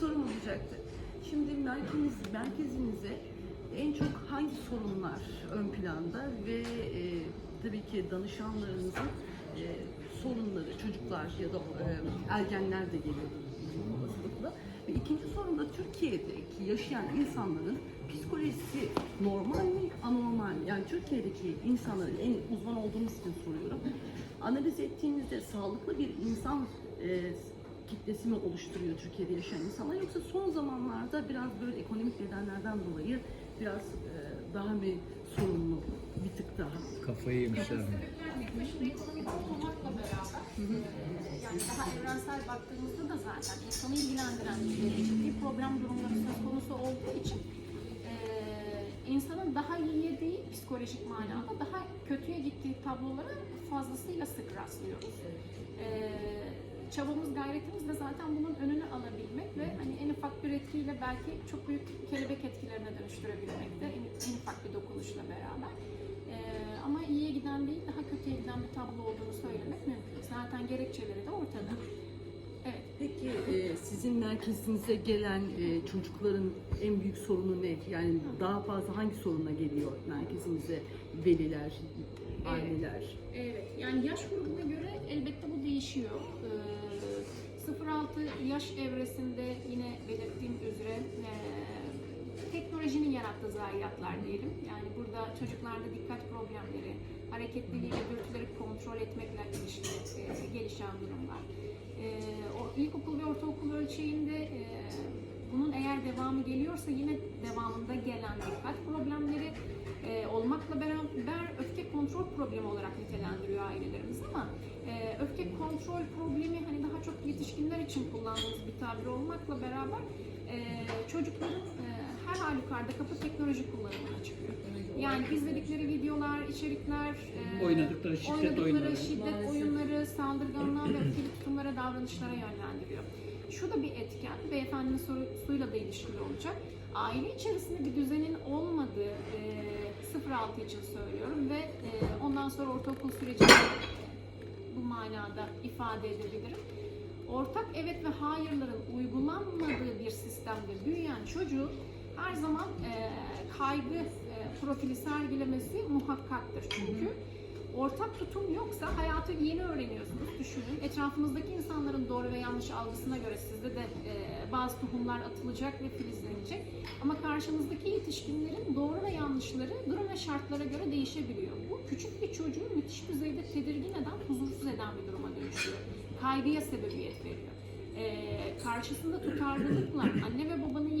sorum olacaktı. Şimdi merkez, merkezinize en çok hangi sorunlar ön planda ve e, tabii ki danışanlarınızın e, sorunları, çocuklar ya da e, ergenler de geliyor olasılıkla. Ve ikinci sorum da Türkiye'deki yaşayan insanların psikolojisi normal mi, anormal mi? Yani Türkiye'deki insanların en uzman olduğumuz için soruyorum. Analiz ettiğinizde sağlıklı bir insan e, kitlesi mi oluşturuyor Türkiye'de yaşayan insanlar yoksa son zamanlarda biraz böyle ekonomik nedenlerden dolayı biraz e, daha mı sorunlu bir tık daha? Kafayı yemişler. E, yani daha evrensel baktığımızda da zaten insanı ilgilendiren e, ciddi problem durumları söz konusu olduğu için e, insanın daha iyiye değil psikolojik manada daha kötüye gittiği tablolara fazlasıyla sık rastlıyoruz. E, çabamız, gayretimiz de zaten bunun önünü alabilmek ve hani en ufak bir etkiyle belki çok büyük kelebek etkilerine dönüştürebilmekte en, en ufak bir dokunuşla beraber. Ee, ama iyiye giden değil, daha kötüye giden bir tablo olduğunu söylemek mümkün. Zaten gerekçeleri de ortada. Evet. Peki e, sizin merkezinize gelen e, çocukların en büyük sorunu ne? Yani daha fazla hangi soruna geliyor merkezinize veliler, aileler? Evet, yani yaş grubuna göre elbette bu değişiyor. Ee, 0-6 yaş evresinde yine belirttiğim üzere e, teknolojinin yarattığı zayiatlar diyelim. Yani burada çocuklarda dikkat problemleri, hareketliliği ve dürtüleri kontrol etmekle ilişkili e, gelişen durumlar. E, o ilkokul ve ortaokul ölçeğinde e, bunun eğer devamı geliyorsa yine devamında gelen dikkat problemleri e, olmakla beraber öfke kontrol problemi olarak nitelendiriyor ailelerimiz ama e, öfke kontrol problemi hani daha çok yetişkinler için kullandığımız bir tabir olmakla beraber e, çocukların e, her halükarda kapı teknoloji kullanımına çıkıyor. Yani izledikleri videolar, içerikler, e, Oynadıkları şiddet oynadıkları oyunları. şiddet oyunları, saldırganlığa ve öfkeli tutumlara, davranışlara yönlendiriyor. Şu da bir etken, beyefendinin sorusuyla da ilişkili olacak. Aile içerisinde bir düzenin olmadığı, e, 0-6 için söylüyorum ve e, ondan sonra ortaokul sürecinde bu manada ifade edebilirim. Ortak evet ve hayırların uygulanmadığı bir sistemde büyüyen çocuğun her zaman e, kaygı e, profili sergilemesi muhakkaktır. Çünkü ortak tutum yoksa hayatı yeni öğreniyorsunuz. Düşünün etrafınızdaki insanların doğru ve yanlış algısına göre sizde de e, bazı tohumlar atılacak ve filizlenecek. Ama karşınızdaki yetişkinlerin doğru ve yanlışları durum ve şartlara göre değişebiliyor. Bu küçük bir çocuğu müthiş düzeyde tedirgin eden, huzursuz eden bir duruma dönüşüyor. Kaygıya sebebiyet veriyor. Ee, karşısında tutarlılıkla, anne ve